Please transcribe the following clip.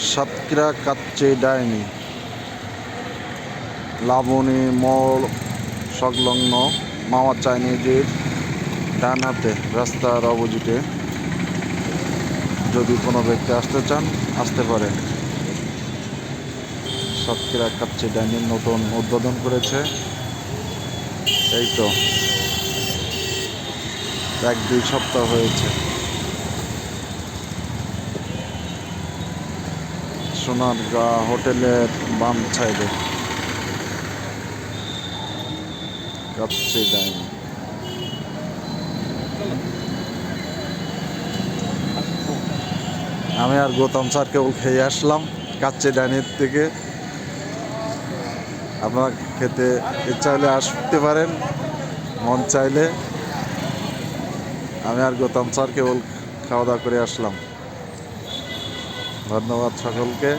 সাতক্ষীরা কাচ্চে ডাইনি। লাবণী মল সংলগ্ন মামা চাইনিজের ডান হাতে, রাস্তার অপোজিটে। যদি কোনো ব্যক্তি আসতে চান, আসতে পারেন। সাতক্ষীরা কাচ্চে ডাইনির নতুন উদ্বোধন করেছে। এই তো, এক দুই সপ্তাহ হয়েছে। সোনারগা হোটেলের বাম সাইডে। কাচ্চে ডাইনি। আমি আর গৌতম স্যার কেবল খেয়ে আসলাম কাচ্চে ডাইনির থেকে আপনারা খেতে ইচ্ছা হলে আসতে পারেন, মন চাইলে। আমি আর গৌতম স্যার কেবল খাওয়া দাওয়া করে আসলাম। ধন্যবাদ সকলকে।